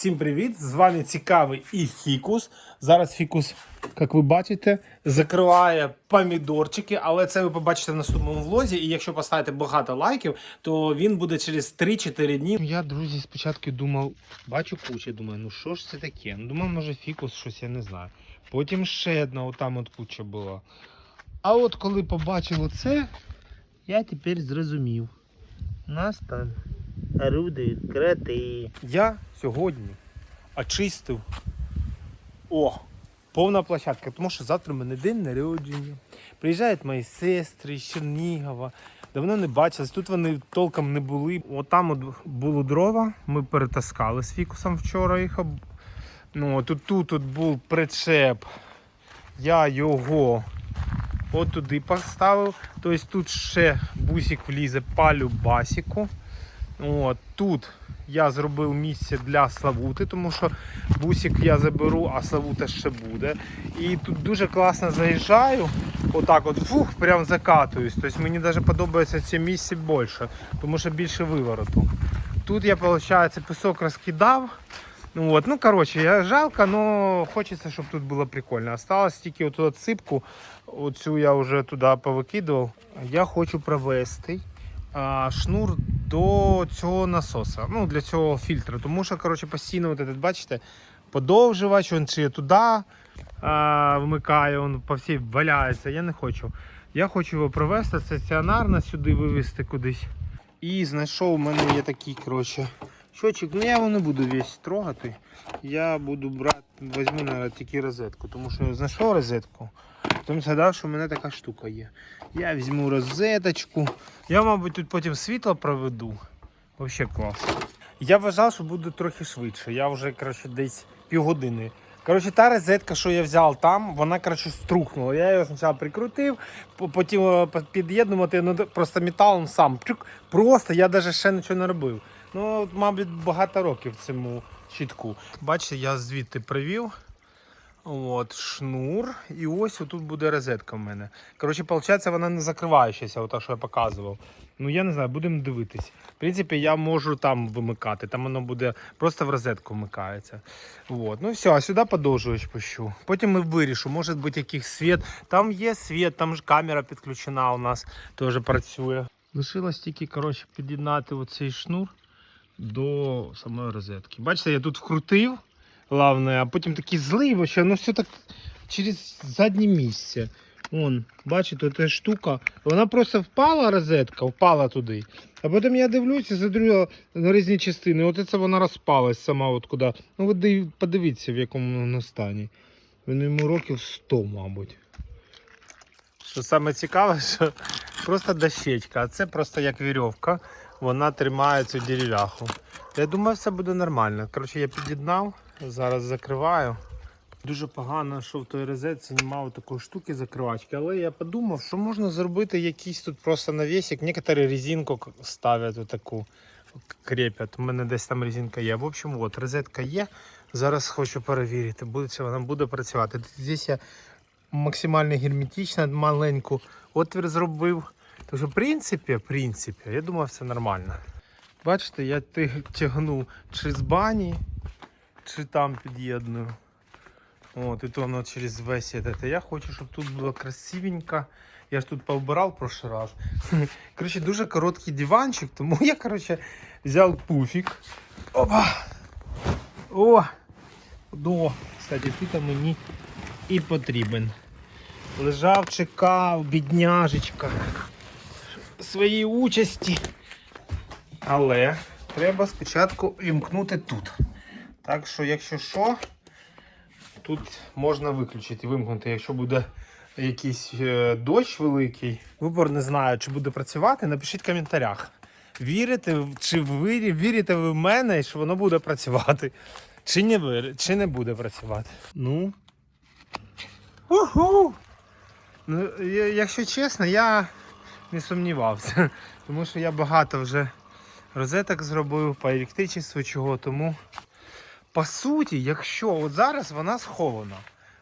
Всім привіт! З вами цікавий і фікус. Зараз фікус, як ви бачите, закриває помідорчики, але це ви побачите в наступному влозі. І якщо поставите багато лайків, то він буде через 3-4 дні. Я, друзі, спочатку думав, бачу кучу, думаю, ну що ж це таке? Ну, думав, може фікус, щось я не знаю. Потім ще одна, отам от куча була. А от коли побачив оце, я тепер зрозумів. Нас орудують крети. Я сьогодні очистив. О! Повна площадка, тому що завтра в мене день народження. Приїжджають мої сестри з Чернігова. Давно не бачились, тут вони толком не були. От там от було дрова, ми перетаскали з фікусом вчора їх. Ну, тут, тут, тут був причеп. Я його от туди поставив. Тобто тут ще бусик влізе палю басіку. От, тут я зробив місце для Славути, тому що бусик я заберу, а Славута ще буде. І тут дуже класно заїжджаю. Отак от фух, прям закатуюсь. Тобто мені навіть подобається це місце більше, тому що більше вивороту. Тут я, виходить, пісок розкидав. Ну, от, ну коротше, я жалко, але хочеться, щоб тут було прикольно. Осталось тільки отсипку, оцю я вже туди повикидував. Я хочу провести шнур до цього насоса, ну для цього фільтру. Тому що, коротше, постійно, от этот, бачите, подовжувач, він чи туди а, вмикає, він по всій валяється. Я не хочу. Я хочу його провести стаціонарно сюди вивезти кудись. І знайшов у мене є такий, коротше, щочик. Ну я його не буду весь трогати. Я буду брати, візьму навіть тільки розетку, тому що я знайшов розетку. Потім згадав, що в мене така штука є. Я візьму розеточку. Я, мабуть, тут потім світло проведу. Взагалі клас. Я вважав, що буде трохи швидше. Я вже коротше, десь півгодини. Коротше, та розетка, що я взяв там, вона коротше, струхнула. Я її спочатку прикрутив, потім е, під'єднувати, ну просто металом сам. Просто я навіть ще нічого не робив. Ну, мабуть, багато років цьому щитку. Бачите, я звідти привів. От, шнур. І ось тут буде розетка в мене. Коротше, виходить, вона не закриваючася, ота, що я показував. Ну я не знаю, будемо дивитись. В принципі, я можу там вимикати, там воно буде просто в розетку вмикається. От. Ну все, а сюди подовжувач пущу. Потім ми вирішу, може бути якийсь світ. Там є світ, там ж камера підключена у нас теж працює. Лишилось тільки коротше, під'єднати оцей шнур до самої розетки. Бачите, я тут вкрутив главное, а потім такий злий, вообще, ну все так через заднє місце. Вон, бачите, ця штука. Вона просто впала розетка, впала туди. А потім я дивлюся, задрю на різні частини. От це вона розпалась сама от куди. Ну ви подивіться, в якому вона стані. Він йому років 100, мабуть. Що саме цікаве, що просто дощечка, а це просто як вірьовка. Вона тримає цю дерев'яху. Я думаю, все буде нормально. Коротше, я під'єднав, зараз закриваю. Дуже погано, що в той розетці немає такої штуки закривачки, але я подумав, що можна зробити якийсь тут просто навісик. Некоторі резинку ставлять отаку, крепять. У мене десь там резинка є. В общем, от розетка є. Зараз хочу перевірити, буде чи вона буде працювати. Тут я максимально герметично маленьку отвір зробив. Тож, в принципі, в принципі, я думав, все нормально. Бачите, я тягну чи з бані, чи там під'єдную. От, і то воно через весь этот. Я хочу, щоб тут було красивенько. Я ж тут повбирав в прошлый раз. Коротше, дуже короткий диванчик, тому я, коротше, взяв пуфік. Опа! О! До, кстати, тут мені і потрібен. Лежав, чекав, бідняжечка своєї участі. Але треба спочатку вімкнути тут. Так що, якщо що, тут можна виключити, вимкнути, якщо буде якийсь е, дощ великий. Вибор не знаю, чи буде працювати. Напишіть в коментарях. Вірите, чи ви вірите ви в мене, що воно буде працювати? Чи не, чи не буде працювати? Ну. Уху! Ну, якщо чесно, я не сумнівався. Тому що я багато вже розеток зробив по електричеству чого. Тому, по суті, якщо от зараз вона схована,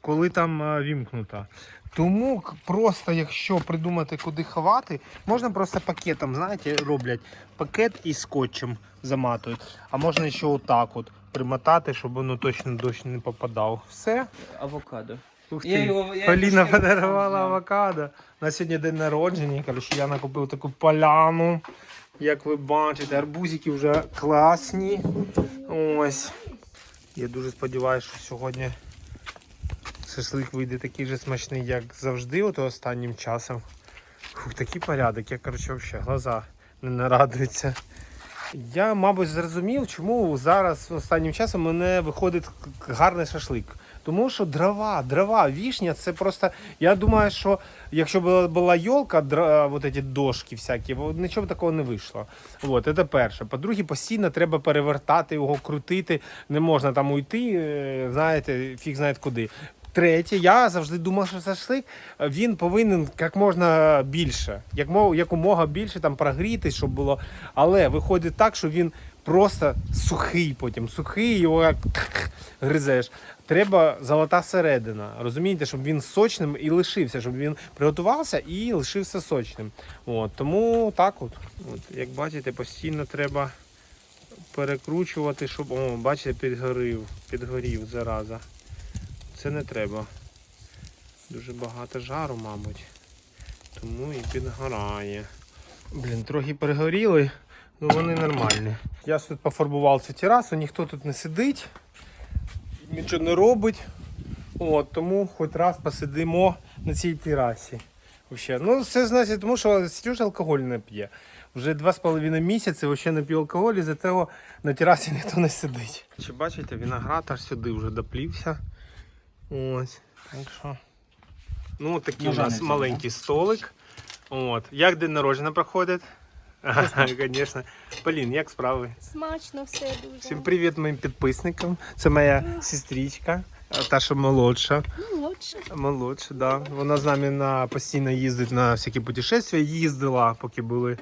коли там е, вімкнута. Тому просто, якщо придумати, куди ховати, можна просто пакетом, знаєте, роблять пакет із скотчем заматують. А можна ще отак от. примотати, щоб воно точно дощ не попадав. Все. Авокадо. Ух Я його- я Поліна його подарувала сам авокадо. На сьогодні день народження. Коротше, я накупив таку поляну. Як ви бачите, арбузики вже класні. Ось. Я дуже сподіваюся, що сьогодні шашлик вийде такий же смачний, як завжди, ото останнім часом. Фух, такий порядок, я коротше взагалі глаза не нарадуються. Я, мабуть, зрозумів, чому зараз останнім часом мене виходить гарний шашлик. Тому що дрова, дрова, вішня, це просто. Я думаю, що якщо б була йолка, дра, вот эти дошки всякі, нічого б такого не вийшло. От, це перше. По-друге, постійно треба перевертати його, крутити. Не можна там уйти, е, знаєте, фіг знає куди. Третє, я завжди думав, що шашлик він повинен як можна більше, як мов, якомога більше там прогрітись, щоб було. Але виходить так, що він просто сухий потім, сухий, його як гризеш. Треба золота середина. Розумієте, щоб він сочним і лишився, щоб він приготувався і лишився сочним. От, тому так от. от. Як бачите, постійно треба перекручувати, щоб. О, бачите, підгорів, підгорів зараза. Це не треба. Дуже багато жару, мабуть. Тому і підгорає. Блін, трохи перегоріли, ну вони нормальні. Я ж тут пофарбував цю терасу, ніхто тут не сидить, нічого не робить. От, тому хоч раз посидимо на цій терасі. Вообще. Ну, це значить, тому що Сережа алкоголь не п'є. Вже два з половиною місяці взагалі не п'є алкоголь, і за цього на терасі ніхто не сидить. Чи бачите, виноград аж сюди вже доплівся. Ось. Так що. Ну, такий у нас маленький столик. От. Як день народження проходить? Звісно. Полін, як справи? Смачно все дуже. Всім привіт моїм підписникам. Це моя сестричка, та що молодша. Лучше. Молодша, да. Вона з нами на, постійно їздить на всякі путешествия. Їздила, поки були.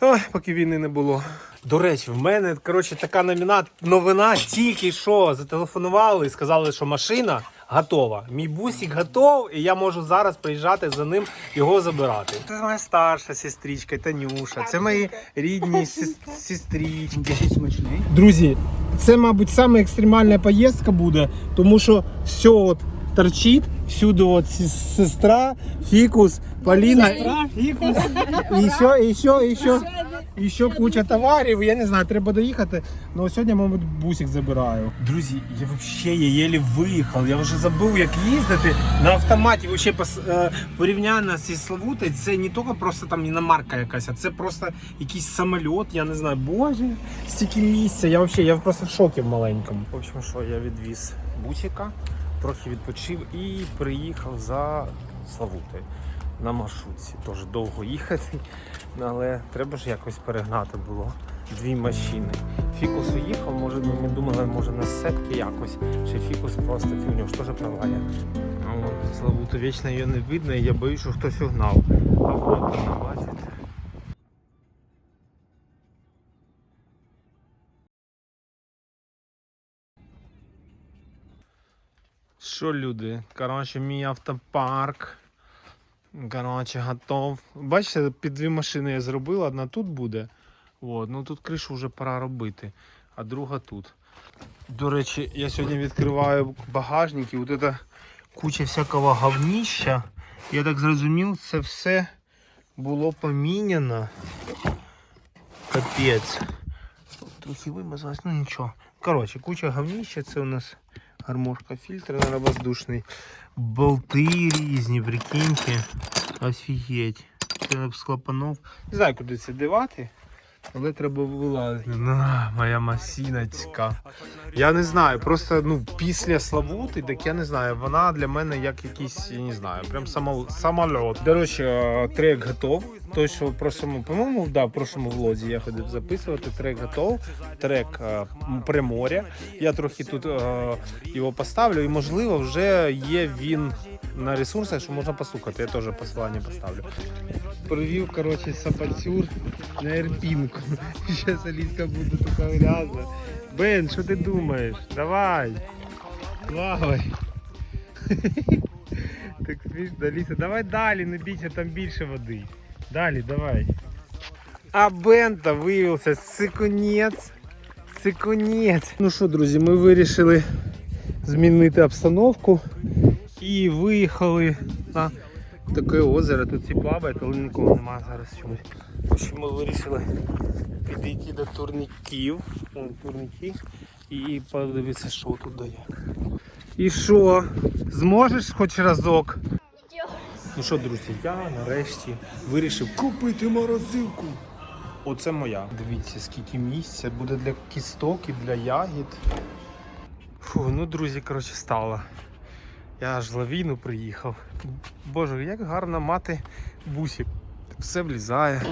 Ой, поки війни не було. До речі, в мене коротше, така номіна... новина тільки що зателефонували і сказали, що машина готова. Мій бусик готов, і я можу зараз приїжджати за ним його забирати. Це моя старша сестричка, Танюша. Це мої рідні сес- сестрички. Смачний. Друзі, це, мабуть, саме екстремальна поїздка буде, тому що все от торчить, всюди от сестра, фікус, Поліна. фікус. І ще, і ще, і ще, і ще куча товарів. Я не знаю, треба доїхати. Ну сьогодні, мабуть, бусик забираю. Друзі, я взагалі я єлі виїхав. Я вже забув, як їздити на автоматі. Вообще е, порівняно зі Славутою, це не тільки просто там іномарка якась, а це просто якийсь самоліт, я не знаю, боже, стільки місця. Я взагалі я просто в шокі в маленькому. В общем, що я відвіз бусика, трохи відпочив і приїхав за Славутою. На маршрутці теж довго їхати, але треба ж якось перегнати було дві машини. Фікус уїхав, може ми думали, може на сетки якось, чи фікус просто у нього ж теж права є. А от Славуту вічно її не видно, і я боюсь, що хтось угнав. А от вона, бачите. Що люди? Коротше, мій автопарк. Коротше, готов. Бачите, під дві машини я зробив, одна тут буде. От, ну тут кришу вже пора робити, а друга тут. До речі, я сьогодні відкриваю багажник і от це куча всякого говніща. Я так зрозумів, це все було поміняно. Капець. Трохи вимазалось, ну нічого. Коротше, куча говніща, це у нас гармошка фільтр на воздушний. Болти різні, прикиньте. Офігеть. Це з клапанов. Не знаю, куди це дивати, але треба вилазити. На, моя масіночка. Я не знаю, просто ну, після Славути, так я не знаю, вона для мене як якийсь, я не знаю, прям само, самольот. До речі, е, трек готов. Той, що в прошлому, по-моєму, да, в прошлому влозі я ходив записувати. Трек готов. Трек е, Приморя. Я трохи тут е, його поставлю, і можливо вже є він на ресурсах, що можна послухати. Я теж посилання поставлю. Привів, коротше, сапацюр на ерпінку. Зараз Аліска буде така грязна. Бен, що ти думаєш? Давай. Плавай. Так смішно, Аліса, давай далі, не бійся, там більше води. Далі, давай. А Бента виявився сикунець. це. Ну що, друзі, ми вирішили змінити обстановку і виїхали на таке озеро. Тут всі плавають, але нікого немає зараз чомусь. В общем, ми вирішили підійти до турніків. Вон турніки і подивитися, що тут да як. І що? Зможеш хоч разок? Ну що, друзі, я нарешті вирішив купити морозилку. Оце моя. Дивіться, скільки місця буде для кісток і для ягід. Фу, ну, друзі, коротше, стало. Я аж лавіну приїхав. Боже, як гарно мати бусик. Все влізає.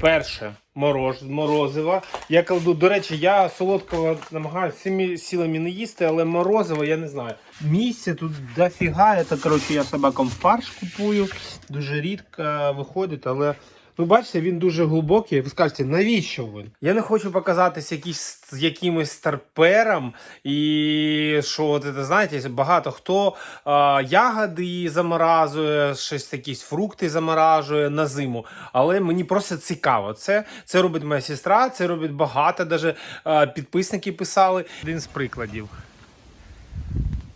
Перше мороз, морозива. Я кладу, до речі, я солодкого намагаюся всіми силами не їсти, але морозиво я не знаю. Місця тут дофіга. Це, коротше, я собакам фарш купую. Дуже рідко виходить, але. Ви бачите, він дуже глибокий. Ви скажете, навіщо він? Я не хочу показатися якісь, з якимось старпером, і що от, знаєте, багато хто а, ягоди заморазує, щось якісь фрукти заморажує на зиму. Але мені просто цікаво. Це, це робить моя сестра, це робить багато, навіть підписники писали. Один з прикладів.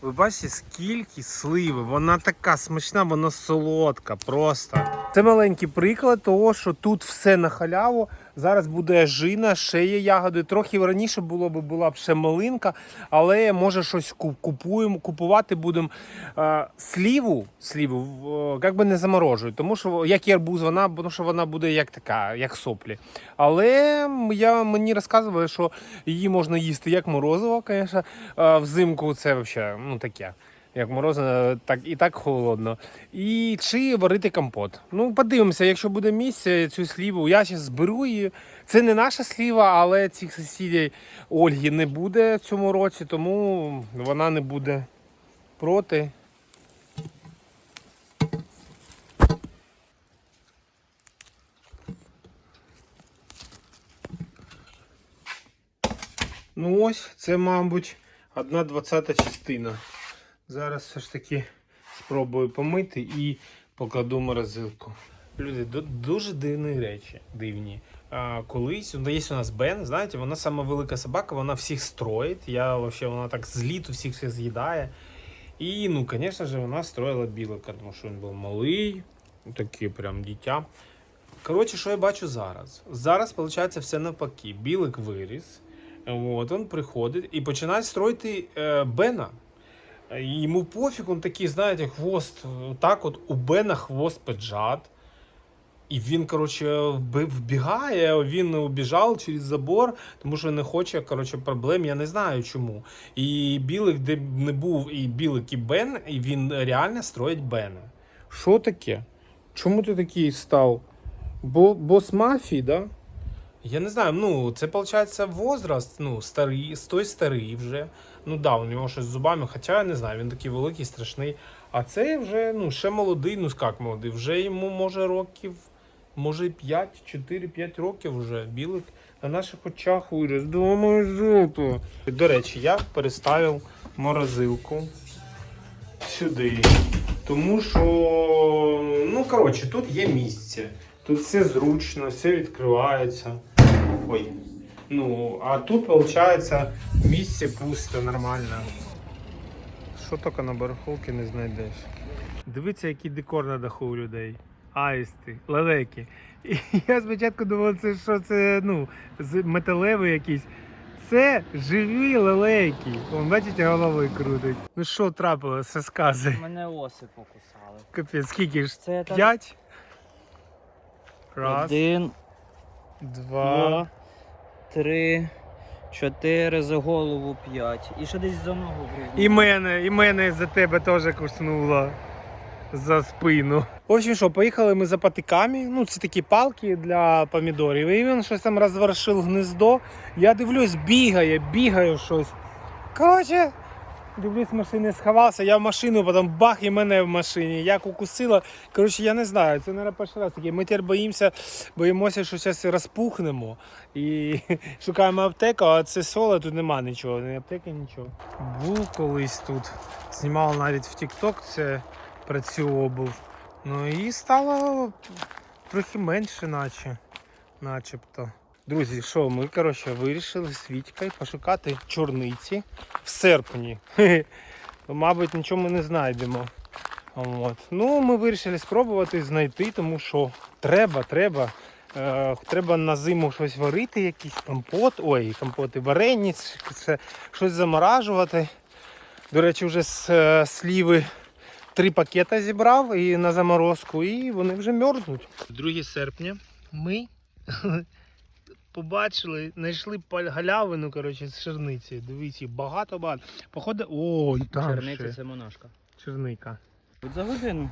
Ви бачите, скільки сливи, вона така смачна, вона солодка просто. Це маленький приклад того, що тут все на халяву. Зараз буде жина, ще є ягоди. Трохи раніше було б була б ще малинка, але може щось купуємо, купувати будемо. Сліву, сліву як би не заморожують, тому що як і арбуз, вона, тому що вона буде як така, як соплі. Але я, мені розказували, що її можна їсти як морозиво, звісно. Взимку це взагалі ну, таке. Як морозиво, так і так холодно. І чи варити компот. Ну, подивимося, якщо буде місце, цю сліву. Я зараз зберу її. Це не наша сліва, але цих сусідів Ольги не буде в цьому році, тому вона не буде проти. Ну ось, це, мабуть, одна двадцята частина. Зараз все ж таки спробую помити і покладу в морозилку. Люди, дуже дивні речі. Дивні. А, колись ну, є у нас Бен, знаєте, вона сама велика собака, вона всіх строїть. Я вообще, вона так з літу всіх все з'їдає. І, ну, звісно ж, вона строїла білика, тому що він був малий, такий прям дитя. Коротше, що я бачу зараз? Зараз, виходить, все навпаки. Білик виріс. От, він приходить і починає строїти е, Бена. Е, і Йому пофіг, він такий, знаєте, хвост. Так от у Бена хвост поджат. І він, коротше, вбігає, він убіжав через забор, тому що не хоче коротше, проблем, я не знаю чому. І Білик, де не був і Білик, і Бен, і він реально строїть Бена. Що таке? Чому ти такий став? Бо, бос мафії, да? Я не знаю, ну це виходить возраст, ну, старий, той старий вже. Ну да, у нього щось з зубами, хоча я не знаю, він такий великий, страшний. А цей вже ну, ще молодий, ну як молодий, вже йому може років, може 5, 4-5 років вже білик на наших очах виріс. Думаю, жопу. До речі, я переставив морозилку сюди. Тому що, ну коротше, тут є місце. Тут все зручно, все відкривається. Ой. Ну, а тут, виходить, місце пусто, нормально. Що тільки на барахолці не знайдеш. Дивіться, який декор на даху у людей. Аїсти, лелеки. І я спочатку думав, це що це ну, металевий якийсь. Це живі лелейки. Вон, бачите, головою крутить. Ну що трапилось, розказуй. Мене оси покусали. Капець, скільки ж? Це. П'ять? Раз, Один, два. два, три, чотири за голову п'ять. І ще десь за ногу гризнуло. І мене, і мене за тебе теж куснуло за спину. В общем, що, поїхали ми за патиками. Ну, це такі палки для помідорів. І він щось там розвершив гнездо. Я дивлюсь, бігає, бігає щось. Коротше, дивлюсь, машини сховався. Я в машину, потім бах, і мене в машині. Як укусила. Коротше, я не знаю. Це, мабуть, перший раз таке. Ми тепер боїмося, боїмося, що зараз розпухнемо. І шукаємо аптеку, а це соло, тут нема нічого, ні аптеки, нічого. Був колись тут. Знімав навіть в TikTok, це про цю. Ну і стало трохи менше, наче. Начебто. Друзі, що ми коротше вирішили з Вітькою пошукати чорниці в серпні. Мабуть, нічого ми не знайдемо. От. Ну, ми вирішили спробувати знайти, тому що треба, треба. Е, треба на зиму щось варити, якийсь компот, ой, компоти, варені, це, щось заморажувати. До речі, вже з е, сліви три пакета зібрав і на заморозку, і вони вже мерзнуть. 2 серпня ми побачили, знайшли галявину коротше, з черниці. Дивіться, багато багато. Походу, ой, там Черниця ще це монашка. черника. От за годину.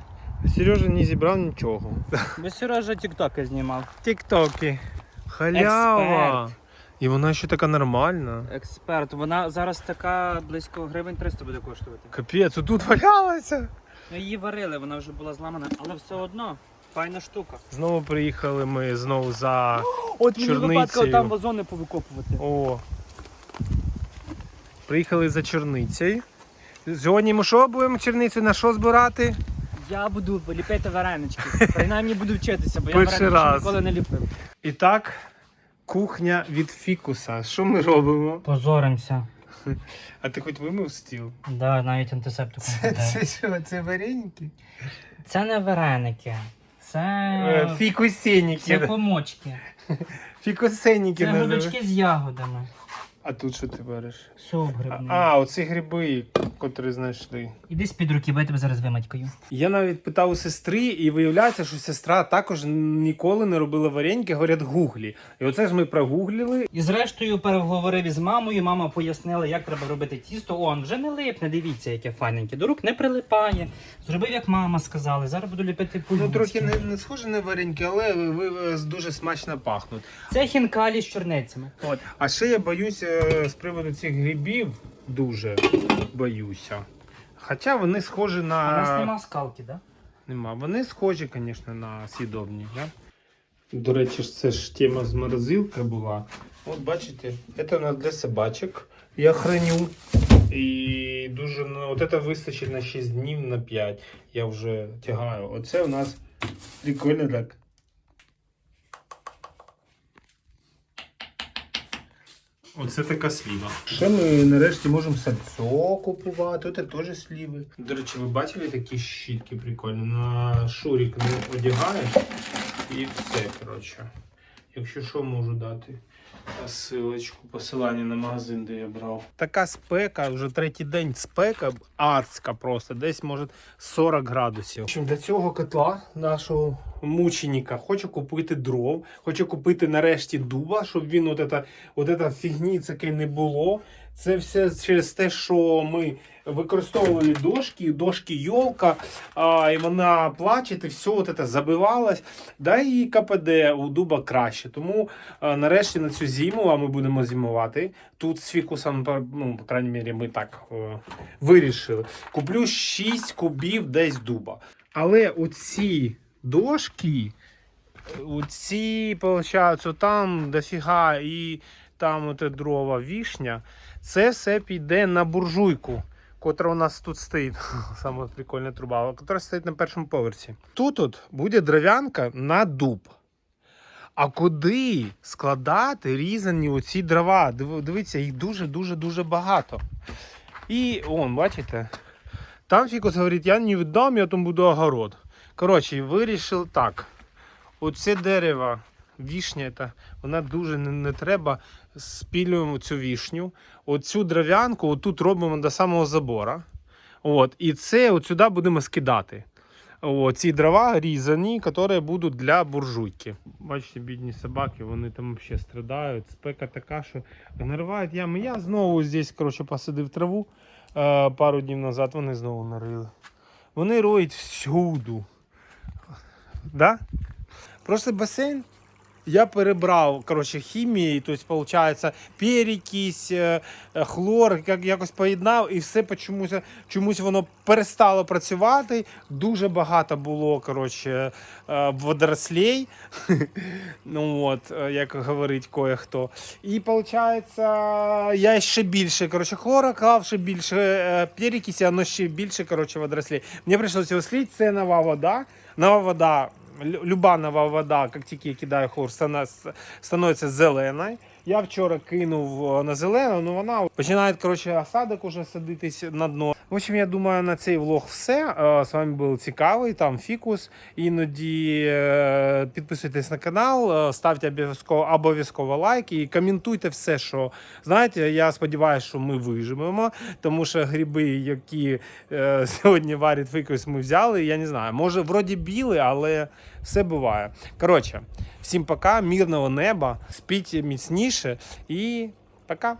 Сережа не зібрав нічого. Бо Сережа тіктоки знімав. Тіктоки. Халява. Експерт. І вона ще така нормальна. Експерт. Вона зараз така близько гривень 300 буде коштувати. Капець, тут валялася. Ну її варили, вона вже була зламана, але все одно файна штука. Знову приїхали ми знову за. От мені випадково там вазони повикопувати. О. Приїхали за чорницею. Сьогодні ми що будемо черницю на що збирати? Я буду ліпити варенички. Принаймні буду вчитися, бо я Перший варенички раз. ніколи не ліпив. І так, кухня від фікуса. Що ми робимо? Позоримося. А ти хоч вимив стіл? Да, навіть антисептиком. Це що? Це вареники? Це не вареники. Це, це Фікусеніки. помочки. Фікусеніки Це називають. грудочки з ягодами. А тут що ти береш? А, грибний. а, оці гриби, котрі знайшли. Іди з-під руки, бо я тебе зараз виматькаю. Я навіть питав у сестри, і виявляється, що сестра також ніколи не робила вареники, говорять, гуглі. І оце ж ми прогуглили. І зрештою переговорив із мамою. Мама пояснила, як треба робити тісто. Он вже не липне, дивіться, яке файненьке. До рук не прилипає. Зробив, як мама сказала. Зараз буду ліпити по Ну, трохи не, не схоже на вареники, але ви, ви, дуже смачно пахнуть. Це хінкалі з чорницями. От. А ще я боюся з приводу цих грибів, дуже боюся. Хоча вони схожі на. У нас нема скалки, да? Нема. Вони схожі, звісно, на сідобні. Да? До речі, це ж тема з морозилки була. От бачите, це у нас для собачок. Я храню. І дуже ну, от це вистачить на 6 днів, на 5. Я вже тягаю. Оце у нас прикольно так. Оце така сліва. Ще ми нарешті можемо сальцо купувати. Це теж сліви. До речі, ви бачили такі щітки прикольні? На шурік не одягаєш і все, коротше. Якщо що, можу дати силочку, посилання на магазин, де я брав. Така спека, вже третій день спека, адська просто, десь може 40 градусів. В общем, для цього котла нашого мученика хочу купити дров, хочу купити нарешті дуба, щоб він от ета, от ета фігні таке не було. Це все через те, що ми використовували дошки, дошки йолка, а, і вона плаче, і все от це забивалось. Да і КПД у дуба краще. Тому а, нарешті на цю зиму, а ми будемо зимувати. Тут з фікусом, ну, по крайній мірі, ми так е, вирішили. Куплю 6 кубів десь дуба. Але оці дошки, оці, виходить, там дофіга і там оте дрова вішня, це все піде на буржуйку. Котра у нас тут стоїть, саме прикольна труба, котра стоїть на першому поверсі. Тут от буде дров'янка на дуб. А куди складати різані оці дрова? Дивіться, їх дуже-дуже дуже багато. І он, бачите? Там фікус говорить, я не віддам, я там буду огород. Коротше, вирішив так. Оце дерево, вішня, та, вона дуже не, не треба. Спілюємо цю вішню. Оцю дров'янку отут робимо до самого забора. От, і це сюди будемо скидати. О, ці дрова різані, які будуть для буржуйки. Бачите, бідні собаки, вони там взагалі страдають. Спека така, що наривають ями. Я знову здесь, коротше, посадив траву е, пару днів назад, вони знову нарили. Вони роють всюду. Да? Просто басейн я перебрав коротше, хімії, тобто, виходить, перекись, е, е, хлор, як, якось поєднав, і все чомусь, чомусь воно перестало працювати. Дуже багато було коротше, е, водорослей, ну, от, як говорить кое-хто. І виходить, я ще більше коротше, хлора клав, ще більше перекисі, воно ще більше коротше, водорослей. Мені прийшлося його це нова вода. Нова вода лю- люба нова вода, як тільки я кидаю хлор, становиться зеленою. Я вчора кинув е, на зелену, ну вона починає коротше, осадок уже садитись на дно. В общем, я думаю, на цей влог все. Е, З вами був цікавий, там фікус. Іноді е, підписуйтесь на канал, ставте обов'язково обов'язково лайк і коментуйте все, що знаєте. Я сподіваюся, що ми виживемо, тому що гриби, які сьогодні варять фікус, ми взяли. Я не знаю, може, вроді біли, але все буває. Коротше, всім пока, мирного неба, спіть міцніше і пока.